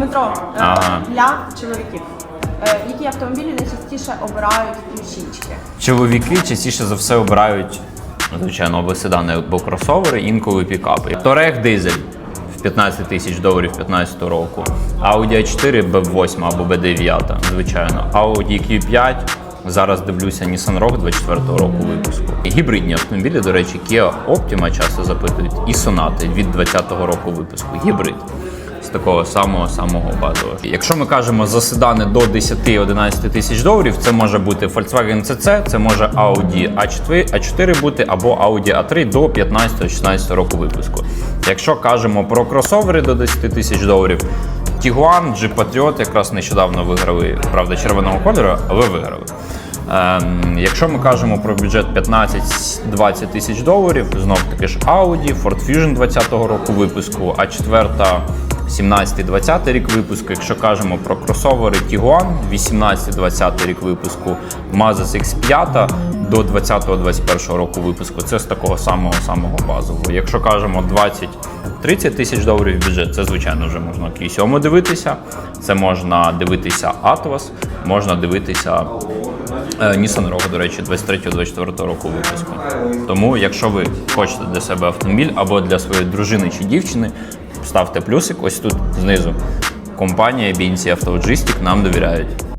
Дмитро, е, Ага. для чоловіків. Е, Які автомобілі найчастіше обирають ключічки? Чоловіки частіше за все обирають, ну, звичайно, або седани, або кросовери, інколи пікапи. Торех дизель в 15 тисяч доларів 15 року. Audi A4 B8 або B9, звичайно. Audi Q5. Зараз дивлюся Nissan Rogue 24 року випуску. Гібридні автомобілі, до речі, Kia Optima часто запитують, і Sonata від 20 року випуску. Гібрид такого самого самого базового. Якщо ми кажемо за седани до 10-11 тисяч доларів, це може бути Volkswagen CC, це може Audi A4, A4 бути або Audi A3 до 15-16 року випуску. Якщо кажемо про кросовери до 10 тисяч доларів, Tiguan, Jeep Patriot якраз нещодавно виграли, правда, червоного кольору, але виграли. Ем, якщо ми кажемо про бюджет 15-20 тисяч доларів, знов таки ж Audi, Ford Fusion 20-го року випуску, а 4 17-20 рік випуску. Якщо кажемо про кросовери Tiguan, 18-20 рік випуску, Mazda X5 до 20-21 року випуску. Це з такого самого самого базового. Якщо кажемо 20-30 тисяч доларів бюджет, це звичайно вже можна Q7 дивитися. Це можна дивитися Atlas, можна дивитися Е, Nissan Rogue, до речі, 23-24 року випуску. Тому, якщо ви хочете для себе автомобіль або для своєї дружини чи дівчини, ставте плюсик ось тут знизу. Компанія BNC автоводжистік нам довіряють.